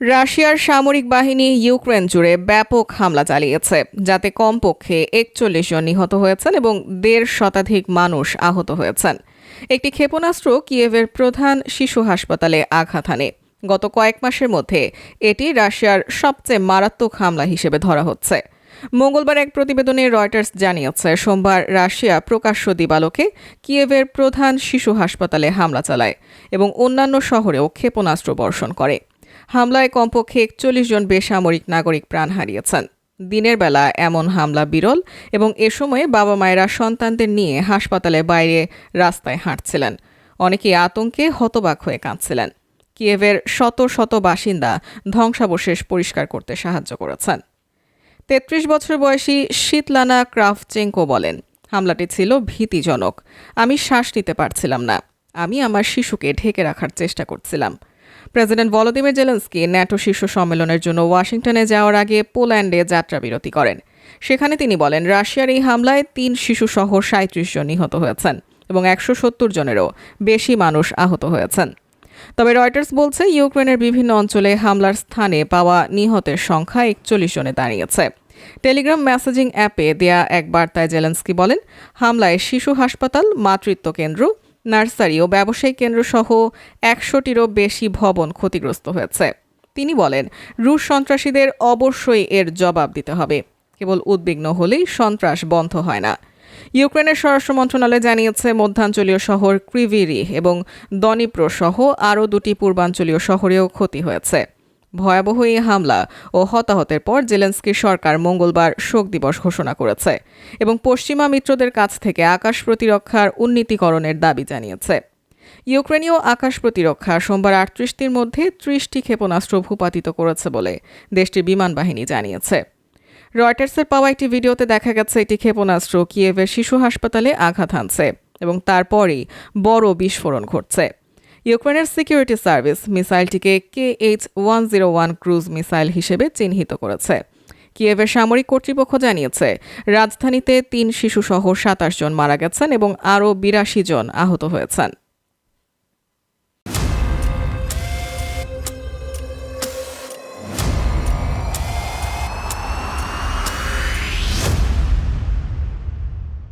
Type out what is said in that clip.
রাশিয়ার সামরিক বাহিনী ইউক্রেন জুড়ে ব্যাপক হামলা চালিয়েছে, যাতে কমপক্ষে একচল্লিশ জন নিহত হয়েছেন এবং দেড় শতাধিক মানুষ আহত হয়েছেন। একটি ক্ষেপণাস্ত্র কিয়েভের প্রধান শিশু হাসপাতালে আঘাত হানে। গত কয়েক মাসের মধ্যে এটি রাশিয়ার সবচেয়ে মারাত্মক হামলা হিসেবে ধরা হচ্ছে। মঙ্গলবার এক প্রতিবেদনে রয়টার্স জানিয়েছে, সোমবার রাশিয়া প্রকাশ্য দিবালোকে কিয়েভের প্রধান শিশু হাসপাতালে হামলা চালায় এবং অন্যান্য শহরেও ক্ষেপণাস্ত্র বর্ষণ করে। হামলায় কমপক্ষে একচল্লিশ জন বেসামরিক নাগরিক প্রাণ হারিয়েছেন। দিনের বেলা এমন হামলা বিরল এবং এ সময়ে বাবা মায়েরা সন্তানদের নিয়ে হাসপাতালে বাইরে রাস্তায় হাঁটছিলেন। অনেকেই আতঙ্কে হতবাক হয়ে কাঁদছিলেন। কিয়েভের শত শত বাসিন্দা ধ্বংসাবশেষ পরিষ্কার করতে সাহায্য করেছেন। তেত্রিশ বছর বয়সী শীতলানা ক্রাফচেঙ্কো বলেন, হামলাটি ছিল ভীতিজনক। আমি শ্বাস নিতে পারছিলাম না। আমি আমার শিশুকে ঢেকে রাখার চেষ্টা করছিলাম। প্রেসিডেন্ট ভলোদিমির জেলেন্সকি ন্যাটো শীর্ষ সম্মেলনের জন্য ওয়াশিংটনে যাওয়ার আগে পোল্যান্ডে যাত্রাবিরতি করেন। সেখানে তিনি বলেন, রাশিয়ার এই হামলায় তিন শিশুসহ সাঁত্রিশ জন নিহত হয়েছেন এবং একশো সত্তর জনেরও বেশি মানুষ আহত হয়েছেন। তবে রয়টার্স বলছে, ইউক্রেনের বিভিন্ন অঞ্চলে হামলার স্থানে পাওয়া নিহতের সংখ্যা একচল্লিশ জনে দাঁড়িয়েছে। টেলিগ্রাম মেসেজিং অ্যাপে দেয়া এক বার্তায় জেলেন্সকি বলেন, হামলায় শিশু হাসপাতাল মাতৃত্ব কেন্দ্র নার্সারি ও ব্যবসায়িক কেন্দ্র সহ একশোটিরও বেশি ভবন ক্ষতিগ্রস্ত হয়েছে। তিনি বলেন, রুশ সন্ত্রাসীদের অবশ্যই এর জবাব দিতে হবে। কেবল উদ্বিগ্ন হলেই সন্ত্রাস বন্ধ হয় না। ইউক্রেনের স্বরাষ্ট্র মন্ত্রণালয় জানিয়েছে, মধ্যাঞ্চলীয় শহর ক্রিভিরি এবং দনিপ্র সহ আরও দুটি পূর্বাঞ্চলীয় শহরেও ক্ষতি হয়েছে। ভয়াবহ এই হামলা ও হতাহতের পর জেলেন্সকির সরকার মঙ্গলবার শোক দিবস ঘোষণা করেছে এবং পশ্চিমা মিত্রদের কাছ থেকে আকাশ প্রতিরক্ষার উন্নীতিকরণের দাবি জানিয়েছে। ইউক্রেনীয় আকাশ প্রতিরক্ষা সোমবার আটত্রিশটির মধ্যে ত্রিশটি ক্ষেপণাস্ত্র ভূপাতিত করেছে বলে দেশটির বিমান বাহিনী জানিয়েছে। রয়টার্সের পাওয়া একটি ভিডিওতে দেখা গেছে একটি ক্ষেপণাস্ত্র কিয়েভের শিশু হাসপাতালে আঘাত হানছে এবং তারপরই বড় বিস্ফোরণ ঘটছে। ইউক্রেনের security service মিসাইলটিকে K H one zero one cruise missile হিসেবে চিহ্নিত করেছে। কিয়েভের সামরিক কর্তৃপক্ষ জানিয়েছে, রাজধানীতে তিন শিশুসহ সাতাশ জন মারা গেছেন এবং আরও বিরাশি জন আহত হয়েছেন।